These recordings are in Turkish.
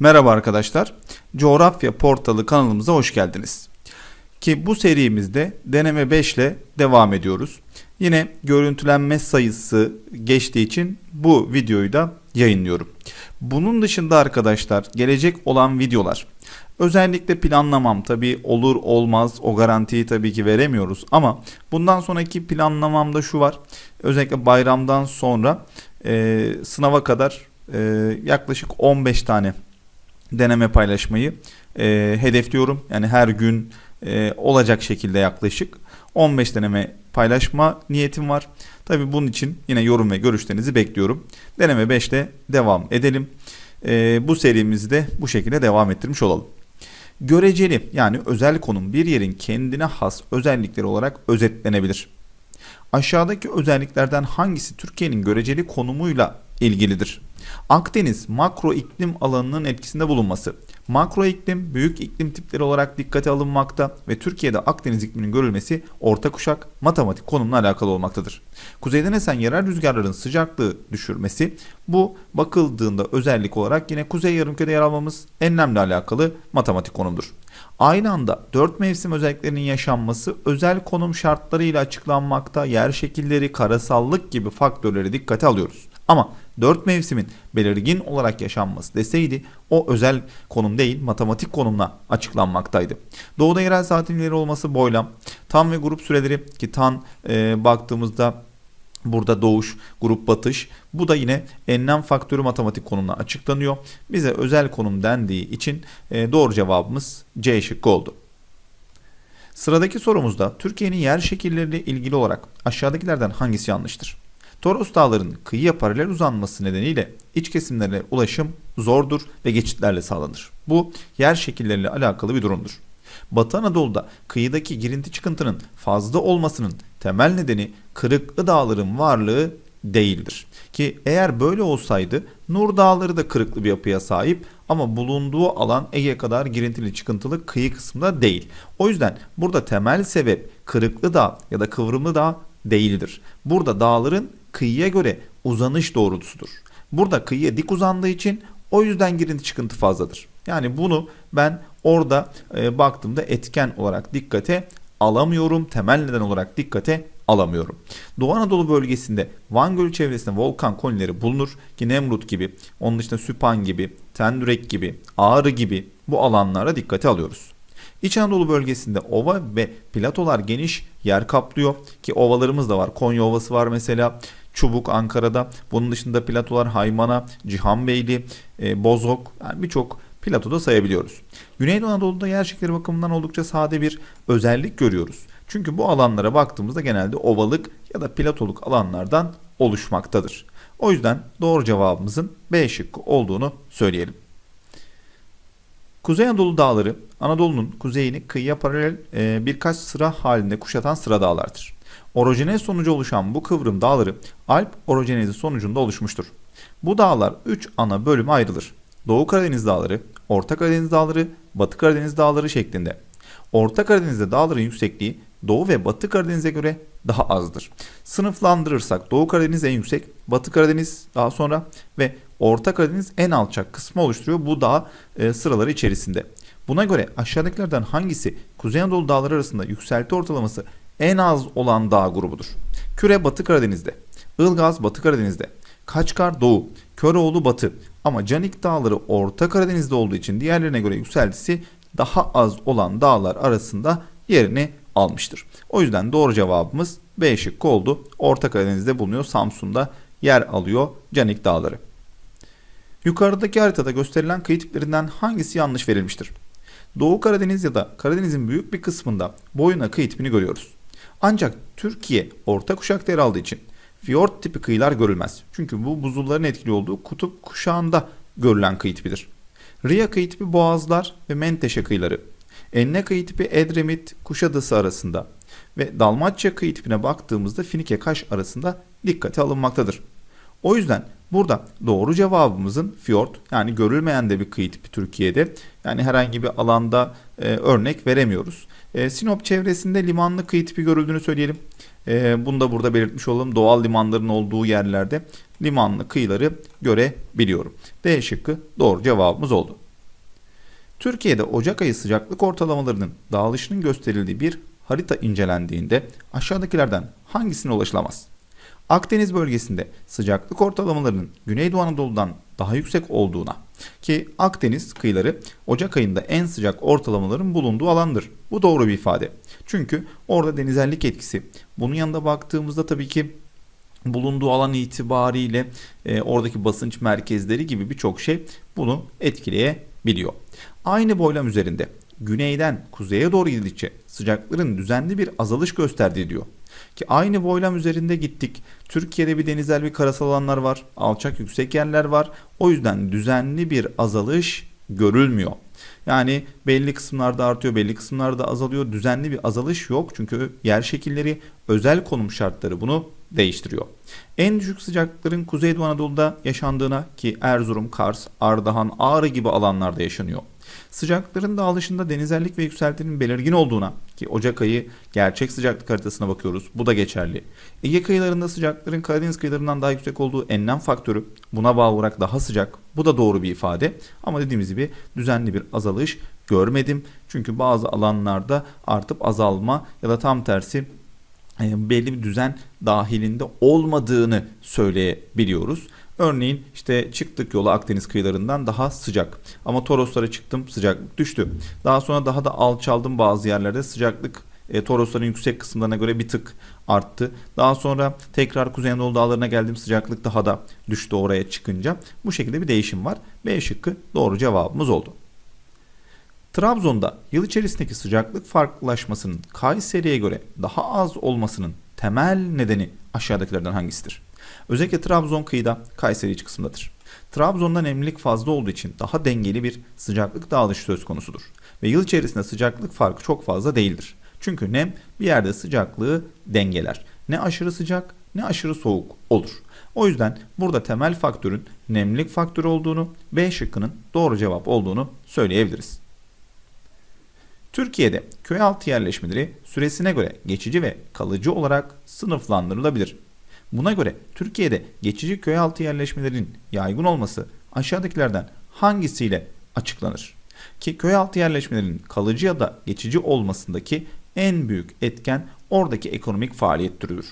Merhaba arkadaşlar. Coğrafya Portalı kanalımıza hoş geldiniz. Ki bu serimizde deneme 5 ile devam ediyoruz. Yine görüntülenme sayısı geçtiği için bu videoyu da yayınlıyorum. Bunun dışında arkadaşlar gelecek olan videolar özellikle planlamam tabi olur olmaz o garantiyi tabii ki veremiyoruz ama bundan sonraki planlamamda şu var. Özellikle bayramdan sonra e, sınava kadar e, yaklaşık 15 tane deneme paylaşmayı e, hedefliyorum. Yani her gün e, olacak şekilde yaklaşık 15 deneme paylaşma niyetim var. Tabi bunun için yine yorum ve görüşlerinizi bekliyorum. Deneme 5'te devam edelim. E, bu serimizi de bu şekilde devam ettirmiş olalım. Göreceli yani özel konum bir yerin kendine has özellikleri olarak özetlenebilir. Aşağıdaki özelliklerden hangisi Türkiye'nin göreceli konumuyla ilgilidir? Akdeniz makro iklim alanının etkisinde bulunması. Makro iklim büyük iklim tipleri olarak dikkate alınmakta ve Türkiye'de Akdeniz ikliminin görülmesi orta kuşak matematik konumla alakalı olmaktadır. Kuzeyden esen yerel rüzgarların sıcaklığı düşürmesi bu bakıldığında özellik olarak yine kuzey yarımkürede yer almamız enlemle alakalı matematik konumdur. Aynı anda dört mevsim özelliklerinin yaşanması özel konum şartlarıyla açıklanmakta yer şekilleri, karasallık gibi faktörleri dikkate alıyoruz. Ama dört mevsimin belirgin olarak yaşanması deseydi o özel konum değil matematik konumla açıklanmaktaydı. Doğuda yerel saat dilimleri olması boylam, tam ve grup süreleri ki tan e, baktığımızda Burada doğuş, grup batış. Bu da yine enlem faktörü matematik konumla açıklanıyor. Bize özel konum dendiği için e, doğru cevabımız C şıkkı oldu. Sıradaki sorumuzda Türkiye'nin yer şekilleriyle ilgili olarak aşağıdakilerden hangisi yanlıştır? Toros dağlarının kıyıya paralel uzanması nedeniyle iç kesimlere ulaşım zordur ve geçitlerle sağlanır. Bu yer şekilleriyle alakalı bir durumdur. Batı Anadolu'da kıyıdaki girinti çıkıntının fazla olmasının temel nedeni kırıklı dağların varlığı değildir. Ki eğer böyle olsaydı Nur Dağları da kırıklı bir yapıya sahip ama bulunduğu alan Ege kadar girintili çıkıntılı kıyı kısmında değil. O yüzden burada temel sebep kırıklı dağ ya da kıvrımlı dağ değildir. Burada dağların kıyıya göre uzanış doğrultusudur. Burada kıyıya dik uzandığı için o yüzden girinti çıkıntı fazladır. Yani bunu ben orada e, baktığımda etken olarak dikkate alamıyorum. Temel neden olarak dikkate alamıyorum. Doğu Anadolu bölgesinde Van Gölü çevresinde volkan konileri bulunur ki Nemrut gibi, onun dışında Süphan gibi, Tendürek gibi, Ağrı gibi bu alanlara dikkate alıyoruz. İç Anadolu bölgesinde ova ve platolar geniş yer kaplıyor ki ovalarımız da var. Konya Ovası var mesela. Çubuk Ankara'da. Bunun dışında platolar Haymana, Cihanbeyli, e, Bozok yani birçok platoda sayabiliyoruz. Güneydoğu Anadolu'da yer şekilleri bakımından oldukça sade bir özellik görüyoruz. Çünkü bu alanlara baktığımızda genelde ovalık ya da platoluk alanlardan oluşmaktadır. O yüzden doğru cevabımızın B şıkkı olduğunu söyleyelim. Kuzey Anadolu dağları Anadolu'nun kuzeyini kıyıya paralel e, birkaç sıra halinde kuşatan sıra dağlardır. Orojenez sonucu oluşan bu kıvrım dağları Alp orojenezi sonucunda oluşmuştur. Bu dağlar 3 ana bölüme ayrılır. Doğu Karadeniz dağları, Orta Karadeniz dağları, Batı Karadeniz dağları şeklinde. Orta Karadeniz'de dağların yüksekliği Doğu ve Batı Karadeniz'e göre daha azdır. Sınıflandırırsak Doğu Karadeniz en yüksek, Batı Karadeniz daha sonra ve Orta Karadeniz en alçak kısmı oluşturuyor bu dağ e, sıraları içerisinde. Buna göre aşağıdakilerden hangisi Kuzey Anadolu dağları arasında yükselti ortalaması en az olan dağ grubudur? Küre Batı Karadeniz'de, Ilgaz Batı Karadeniz'de, Kaçkar Doğu, Köroğlu Batı ama Canik Dağları Orta Karadeniz'de olduğu için diğerlerine göre yükseltisi daha az olan dağlar arasında yerini almıştır. O yüzden doğru cevabımız B şıkkı oldu. Orta Karadeniz'de bulunuyor. Samsun'da yer alıyor Canik Dağları. Yukarıdaki haritada gösterilen kıyı tiplerinden hangisi yanlış verilmiştir? Doğu Karadeniz ya da Karadeniz'in büyük bir kısmında boyuna kıyı tipini görüyoruz. Ancak Türkiye orta kuşakta yer aldığı için fiyort tipi kıyılar görülmez. Çünkü bu buzulların etkili olduğu kutup kuşağında görülen kıyı tipidir. Riya kıyı tipi boğazlar ve menteşe kıyıları. Enne kıyı tipi Edremit, Kuşadası arasında ve Dalmatça kıyı tipine baktığımızda Finike Kaş arasında dikkate alınmaktadır. O yüzden burada doğru cevabımızın fiyort yani görülmeyen de bir kıyı tipi Türkiye'de. Yani herhangi bir alanda e, örnek veremiyoruz. E, Sinop çevresinde limanlı kıyı tipi görüldüğünü söyleyelim. E, bunu da burada belirtmiş olalım. Doğal limanların olduğu yerlerde limanlı kıyıları görebiliyorum. D şıkkı doğru cevabımız oldu. Türkiye'de Ocak ayı sıcaklık ortalamalarının dağılışının gösterildiği bir harita incelendiğinde aşağıdakilerden hangisine ulaşılamaz? Akdeniz bölgesinde sıcaklık ortalamalarının Güneydoğu Anadolu'dan daha yüksek olduğuna ki Akdeniz kıyıları Ocak ayında en sıcak ortalamaların bulunduğu alandır. Bu doğru bir ifade. Çünkü orada denizellik etkisi. Bunun yanında baktığımızda tabii ki bulunduğu alan itibariyle e, oradaki basınç merkezleri gibi birçok şey bunu etkileyebiliyor. Aynı boylam üzerinde güneyden kuzeye doğru gidildikçe sıcakların düzenli bir azalış gösterdiği diyor. Ki aynı boylam üzerinde gittik. Türkiye'de bir denizel bir karasal alanlar var. Alçak yüksek yerler var. O yüzden düzenli bir azalış görülmüyor. Yani belli kısımlarda artıyor, belli kısımlarda azalıyor. Düzenli bir azalış yok. Çünkü yer şekilleri, özel konum şartları bunu değiştiriyor. En düşük sıcaklıkların Kuzeydoğu Anadolu'da yaşandığına ki Erzurum, Kars, Ardahan, Ağrı gibi alanlarda yaşanıyor. Sıcaklıkların dağılışında denizellik ve yükseltinin belirgin olduğuna ki Ocak ayı gerçek sıcaklık haritasına bakıyoruz. Bu da geçerli. Ege kıyılarında sıcaklıkların Karadeniz kıyılarından daha yüksek olduğu enlem faktörü buna bağlı olarak daha sıcak. Bu da doğru bir ifade. Ama dediğimiz gibi düzenli bir azalış görmedim. Çünkü bazı alanlarda artıp azalma ya da tam tersi e, belli bir düzen dahilinde olmadığını söyleyebiliyoruz. Örneğin işte çıktık yola Akdeniz kıyılarından daha sıcak. Ama Toroslara çıktım sıcaklık düştü. Daha sonra daha da alçaldım bazı yerlerde sıcaklık e, Torosların yüksek kısımlarına göre bir tık arttı. Daha sonra tekrar Kuzey Anadolu dağlarına geldim sıcaklık daha da düştü oraya çıkınca. Bu şekilde bir değişim var. B şıkkı doğru cevabımız oldu. Trabzon'da yıl içerisindeki sıcaklık farklılaşmasının Kayseri'ye göre daha az olmasının temel nedeni aşağıdakilerden hangisidir? Özellikle Trabzon kıyıda Kayseri iç kısımdadır. Trabzon'da nemlilik fazla olduğu için daha dengeli bir sıcaklık dağılışı söz konusudur. Ve yıl içerisinde sıcaklık farkı çok fazla değildir. Çünkü nem bir yerde sıcaklığı dengeler. Ne aşırı sıcak ne aşırı soğuk olur. O yüzden burada temel faktörün nemlilik faktörü olduğunu, B şıkkının doğru cevap olduğunu söyleyebiliriz. Türkiye'de köy altı yerleşmeleri süresine göre geçici ve kalıcı olarak sınıflandırılabilir. Buna göre Türkiye'de geçici köy altı yerleşmelerin yaygın olması aşağıdakilerden hangisiyle açıklanır? Ki köy altı yerleşmelerin kalıcı ya da geçici olmasındaki en büyük etken oradaki ekonomik faaliyet türüdür.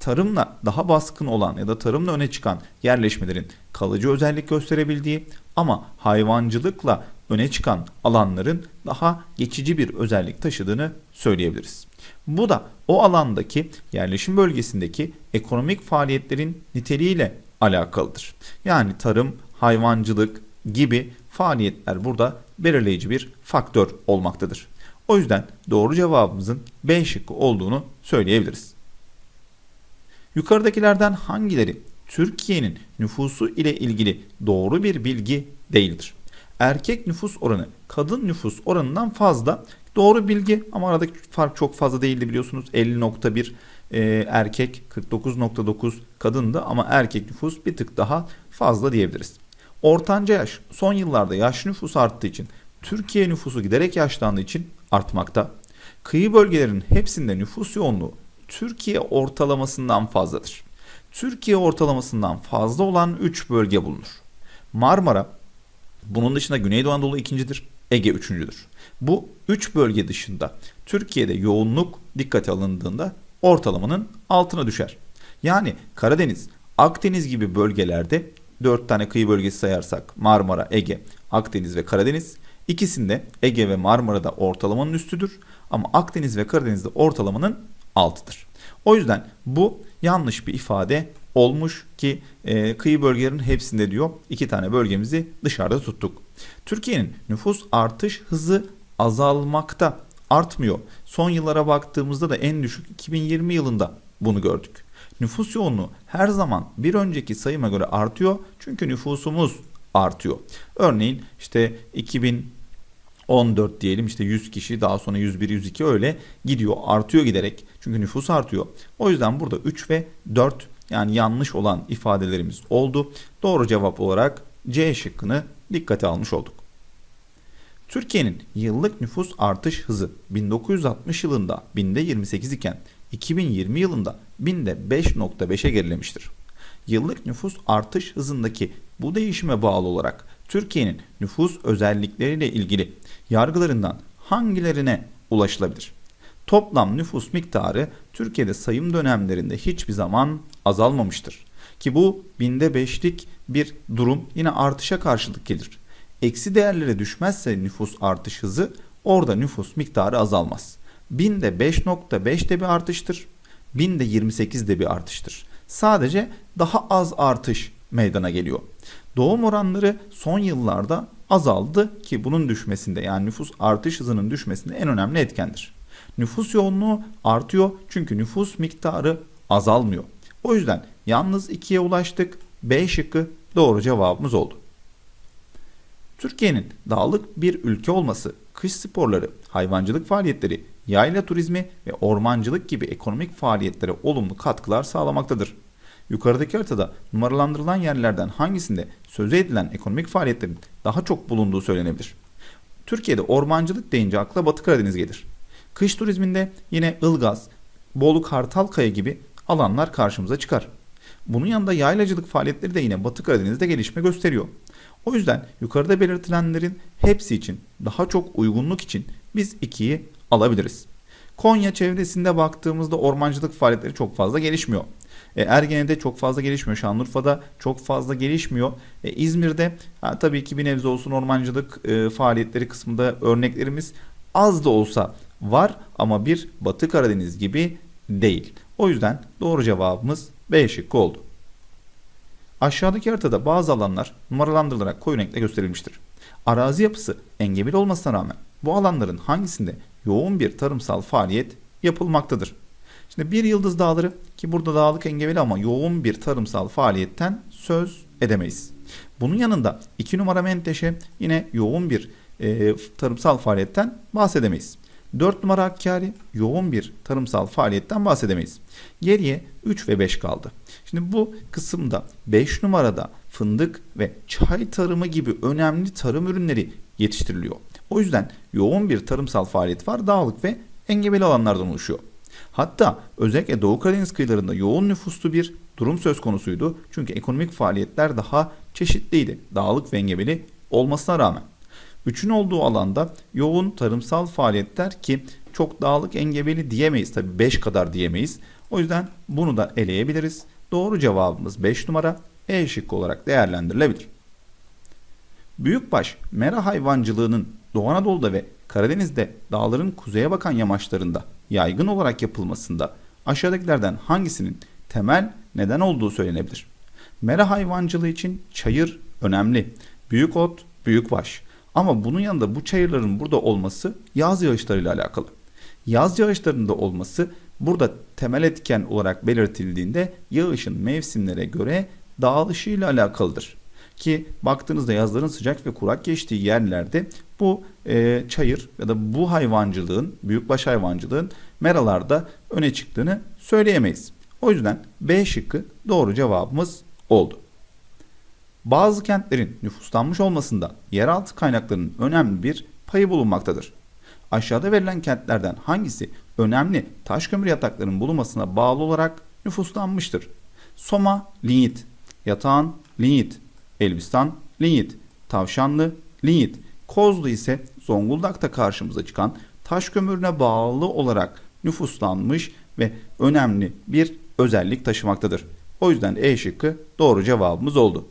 Tarımla daha baskın olan ya da tarımla öne çıkan yerleşmelerin kalıcı özellik gösterebildiği ama hayvancılıkla öne çıkan alanların daha geçici bir özellik taşıdığını söyleyebiliriz. Bu da o alandaki yerleşim bölgesindeki ekonomik faaliyetlerin niteliğiyle alakalıdır. Yani tarım, hayvancılık gibi faaliyetler burada belirleyici bir faktör olmaktadır. O yüzden doğru cevabımızın B şıkkı olduğunu söyleyebiliriz. Yukarıdakilerden hangileri Türkiye'nin nüfusu ile ilgili doğru bir bilgi değildir? Erkek nüfus oranı kadın nüfus oranından fazla doğru bilgi ama aradaki fark çok fazla değildi biliyorsunuz 50.1 e, erkek 49.9 kadındı ama erkek nüfus bir tık daha fazla diyebiliriz. Ortanca yaş son yıllarda yaş nüfus arttığı için Türkiye nüfusu giderek yaşlandığı için artmakta. Kıyı bölgelerinin hepsinde nüfus yoğunluğu Türkiye ortalamasından fazladır. Türkiye ortalamasından fazla olan 3 bölge bulunur. Marmara, bunun dışında Güneydoğu Anadolu ikincidir, Ege üçüncüdür. Bu 3 bölge dışında Türkiye'de yoğunluk dikkate alındığında ortalamanın altına düşer. Yani Karadeniz, Akdeniz gibi bölgelerde 4 tane kıyı bölgesi sayarsak Marmara, Ege, Akdeniz ve Karadeniz ikisinde Ege ve Marmara'da ortalamanın üstüdür ama Akdeniz ve Karadeniz'de ortalamanın altıdır. O yüzden bu yanlış bir ifade olmuş ki e, kıyı bölgelerinin hepsinde diyor iki tane bölgemizi dışarıda tuttuk. Türkiye'nin nüfus artış hızı azalmakta artmıyor. Son yıllara baktığımızda da en düşük 2020 yılında bunu gördük. Nüfus yoğunluğu her zaman bir önceki sayıma göre artıyor çünkü nüfusumuz artıyor. Örneğin işte 2000 14 diyelim işte 100 kişi daha sonra 101 102 öyle gidiyor artıyor giderek çünkü nüfus artıyor. O yüzden burada 3 ve 4 yani yanlış olan ifadelerimiz oldu. Doğru cevap olarak C şıkkını dikkate almış olduk. Türkiye'nin yıllık nüfus artış hızı 1960 yılında binde 28 iken 2020 yılında binde 5.5'e gerilemiştir. Yıllık nüfus artış hızındaki bu değişime bağlı olarak Türkiye'nin nüfus özellikleriyle ilgili yargılarından hangilerine ulaşılabilir? Toplam nüfus miktarı Türkiye'de sayım dönemlerinde hiçbir zaman azalmamıştır. Ki bu binde beşlik bir durum yine artışa karşılık gelir. Eksi değerlere düşmezse nüfus artış hızı orada nüfus miktarı azalmaz. Binde 5.5 de bir artıştır. Binde 28 de bir artıştır. Sadece daha az artış meydana geliyor. Doğum oranları son yıllarda azaldı ki bunun düşmesinde yani nüfus artış hızının düşmesinde en önemli etkendir. Nüfus yoğunluğu artıyor çünkü nüfus miktarı azalmıyor. O yüzden yalnız 2'ye ulaştık. B şıkkı doğru cevabımız oldu. Türkiye'nin dağlık bir ülke olması, kış sporları, hayvancılık faaliyetleri, yayla turizmi ve ormancılık gibi ekonomik faaliyetlere olumlu katkılar sağlamaktadır. Yukarıdaki haritada numaralandırılan yerlerden hangisinde sözü edilen ekonomik faaliyetlerin daha çok bulunduğu söylenebilir. Türkiye'de ormancılık deyince akla Batı Karadeniz gelir. Kış turizminde yine Ilgaz, Bolu Kartalkaya gibi alanlar karşımıza çıkar. Bunun yanında yaylacılık faaliyetleri de yine Batı Karadeniz'de gelişme gösteriyor. O yüzden yukarıda belirtilenlerin hepsi için daha çok uygunluk için biz 2'yi alabiliriz. Konya çevresinde baktığımızda ormancılık faaliyetleri çok fazla gelişmiyor. E, Ergene'de çok fazla gelişmiyor. Şanlıurfa'da çok fazla gelişmiyor. E, İzmir'de ha, tabii ki bir nebze olsun ormancılık e, faaliyetleri kısmında örneklerimiz az da olsa var ama bir Batı Karadeniz gibi değil. O yüzden doğru cevabımız B şıkkı oldu. Aşağıdaki haritada bazı alanlar numaralandırılarak koyu renkle gösterilmiştir. Arazi yapısı engebeli olmasına rağmen bu alanların hangisinde yoğun bir tarımsal faaliyet yapılmaktadır? Şimdi bir yıldız dağları ki burada dağlık engebeli ama yoğun bir tarımsal faaliyetten söz edemeyiz. Bunun yanında 2 numara menteşe yine yoğun bir e, tarımsal faaliyetten bahsedemeyiz. 4 numara Hakkari yoğun bir tarımsal faaliyetten bahsedemeyiz. Geriye 3 ve 5 kaldı. Şimdi bu kısımda 5 numarada fındık ve çay tarımı gibi önemli tarım ürünleri yetiştiriliyor. O yüzden yoğun bir tarımsal faaliyet var. Dağlık ve engebeli alanlardan oluşuyor. Hatta özellikle Doğu Karadeniz kıyılarında yoğun nüfuslu bir durum söz konusuydu. Çünkü ekonomik faaliyetler daha çeşitliydi. Dağlık ve engebeli olmasına rağmen. Üçün olduğu alanda yoğun tarımsal faaliyetler ki çok dağlık engebeli diyemeyiz tabi 5 kadar diyemeyiz. O yüzden bunu da eleyebiliriz. Doğru cevabımız 5 numara E şıkkı olarak değerlendirilebilir. Büyükbaş mera hayvancılığının Doğu Anadolu'da ve Karadeniz'de dağların kuzeye bakan yamaçlarında yaygın olarak yapılmasında aşağıdakilerden hangisinin temel neden olduğu söylenebilir. Mera hayvancılığı için çayır önemli. Büyük ot, büyükbaş. Ama bunun yanında bu çayırların burada olması yaz yağışlarıyla alakalı. Yaz yağışlarında olması burada temel etken olarak belirtildiğinde yağışın mevsimlere göre dağılışıyla alakalıdır. Ki baktığınızda yazların sıcak ve kurak geçtiği yerlerde bu e, çayır ya da bu hayvancılığın, büyükbaş hayvancılığın meralarda öne çıktığını söyleyemeyiz. O yüzden B şıkkı doğru cevabımız oldu. Bazı kentlerin nüfuslanmış olmasında yeraltı kaynaklarının önemli bir payı bulunmaktadır. Aşağıda verilen kentlerden hangisi önemli taş kömür yataklarının bulunmasına bağlı olarak nüfuslanmıştır? Soma, Linyit, Yatağan, Linyit, Elbistan, Linyit, Tavşanlı, Linyit, Kozlu ise Zonguldak'ta karşımıza çıkan taş kömürüne bağlı olarak nüfuslanmış ve önemli bir özellik taşımaktadır. O yüzden E şıkkı doğru cevabımız oldu.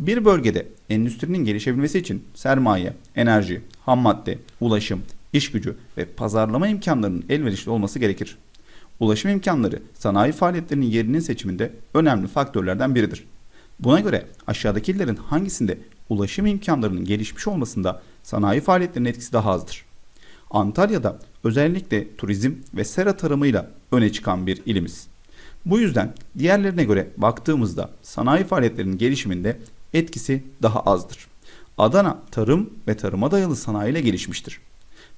Bir bölgede endüstrinin gelişebilmesi için sermaye, enerji, ham madde, ulaşım, iş gücü ve pazarlama imkanlarının elverişli olması gerekir. Ulaşım imkanları sanayi faaliyetlerinin yerinin seçiminde önemli faktörlerden biridir. Buna göre aşağıdaki illerin hangisinde ulaşım imkanlarının gelişmiş olmasında sanayi faaliyetlerinin etkisi daha azdır? Antalya'da özellikle turizm ve sera tarımıyla öne çıkan bir ilimiz. Bu yüzden diğerlerine göre baktığımızda sanayi faaliyetlerinin gelişiminde etkisi daha azdır. Adana tarım ve tarıma dayalı sanayiyle gelişmiştir.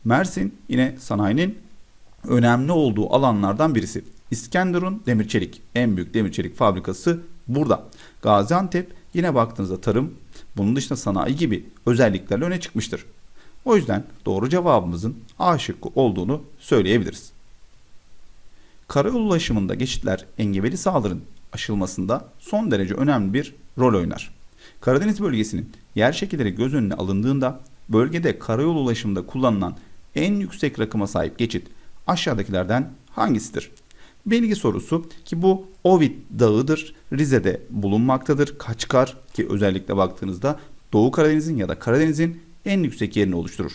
Mersin yine sanayinin önemli olduğu alanlardan birisi. İskenderun demir çelik en büyük demir çelik fabrikası burada. Gaziantep yine baktığınızda tarım bunun dışında sanayi gibi özelliklerle öne çıkmıştır. O yüzden doğru cevabımızın A şıkkı olduğunu söyleyebiliriz. Karayolu ulaşımında geçitler engebeli sahaların aşılmasında son derece önemli bir rol oynar. Karadeniz bölgesinin yer şekilleri göz önüne alındığında bölgede karayolu ulaşımında kullanılan en yüksek rakıma sahip geçit aşağıdakilerden hangisidir? Bilgi sorusu ki bu Ovid Dağı'dır. Rize'de bulunmaktadır. Kaçkar ki özellikle baktığınızda Doğu Karadeniz'in ya da Karadeniz'in en yüksek yerini oluşturur.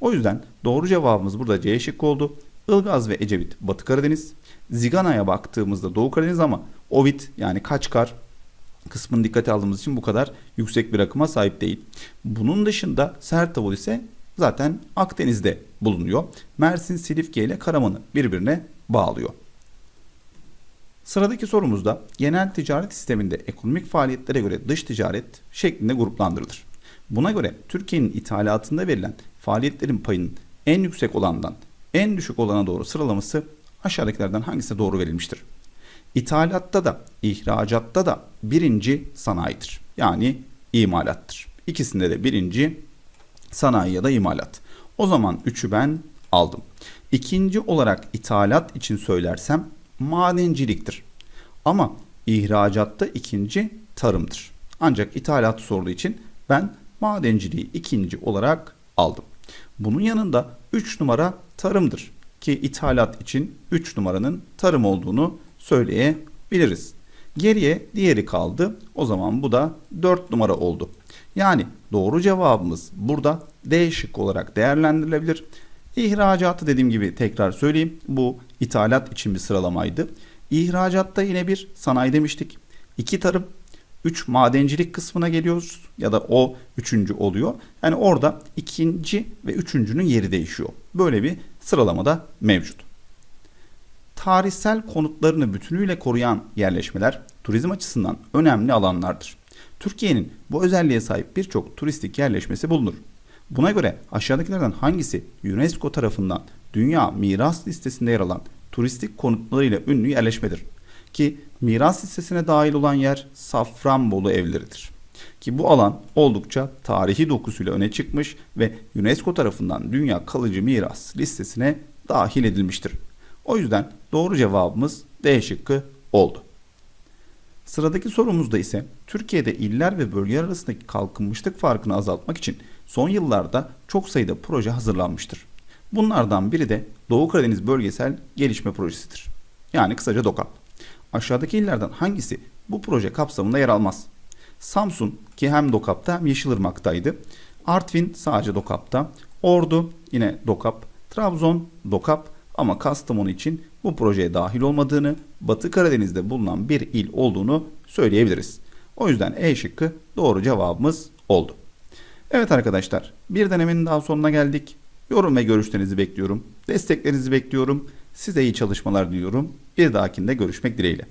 O yüzden doğru cevabımız burada C şıkkı oldu. Ilgaz ve Ecevit Batı Karadeniz. Zigana'ya baktığımızda Doğu Karadeniz ama Ovid yani Kaçkar kısmını dikkate aldığımız için bu kadar yüksek bir rakıma sahip değil. Bunun dışında Sertavul ise zaten Akdeniz'de bulunuyor. Mersin, Silifke ile Karaman'ı birbirine bağlıyor. Sıradaki sorumuzda genel ticaret sisteminde ekonomik faaliyetlere göre dış ticaret şeklinde gruplandırılır. Buna göre Türkiye'nin ithalatında verilen faaliyetlerin payının en yüksek olandan en düşük olana doğru sıralaması aşağıdakilerden hangisi doğru verilmiştir? İthalatta da ihracatta da birinci sanayidir. Yani imalattır. İkisinde de birinci sanayi ya da imalat. O zaman üçü ben aldım. İkinci olarak ithalat için söylersem madenciliktir. Ama ihracatta ikinci tarımdır. Ancak ithalat sorduğu için ben madenciliği ikinci olarak aldım. Bunun yanında 3 numara tarımdır ki ithalat için 3 numaranın tarım olduğunu söyleyebiliriz. Geriye diğeri kaldı. O zaman bu da 4 numara oldu. Yani doğru cevabımız burada D şık olarak değerlendirilebilir. İhracatı dediğim gibi tekrar söyleyeyim. Bu ithalat için bir sıralamaydı. İhracatta yine bir sanayi demiştik. 2 tarım, 3 madencilik kısmına geliyoruz ya da o üçüncü oluyor. Yani orada ikinci ve üçüncünün yeri değişiyor. Böyle bir sıralamada mevcut. Tarihsel konutlarını bütünüyle koruyan yerleşmeler turizm açısından önemli alanlardır. Türkiye'nin bu özelliğe sahip birçok turistik yerleşmesi bulunur. Buna göre aşağıdakilerden hangisi UNESCO tarafından Dünya Miras Listesi'nde yer alan turistik konutlarıyla ünlü yerleşmedir? Ki miras listesine dahil olan yer Safranbolu evleridir. Ki bu alan oldukça tarihi dokusuyla öne çıkmış ve UNESCO tarafından Dünya Kalıcı Miras listesine dahil edilmiştir. O yüzden doğru cevabımız D şıkkı oldu. Sıradaki sorumuzda ise Türkiye'de iller ve bölgeler arasındaki kalkınmışlık farkını azaltmak için son yıllarda çok sayıda proje hazırlanmıştır. Bunlardan biri de Doğu Karadeniz Bölgesel Gelişme Projesi'dir. Yani kısaca DOKAP. Aşağıdaki illerden hangisi bu proje kapsamında yer almaz? Samsun ki hem DOKAP'ta hem Yeşilırmak'taydı. Artvin sadece DOKAP'ta. Ordu yine DOKAP. Trabzon DOKAP ama Kastamonu için bu projeye dahil olmadığını, Batı Karadeniz'de bulunan bir il olduğunu söyleyebiliriz. O yüzden E şıkkı doğru cevabımız oldu. Evet arkadaşlar, bir denemenin daha sonuna geldik. Yorum ve görüşlerinizi bekliyorum. Desteklerinizi bekliyorum. Size iyi çalışmalar diliyorum. Bir dahakinde görüşmek dileğiyle.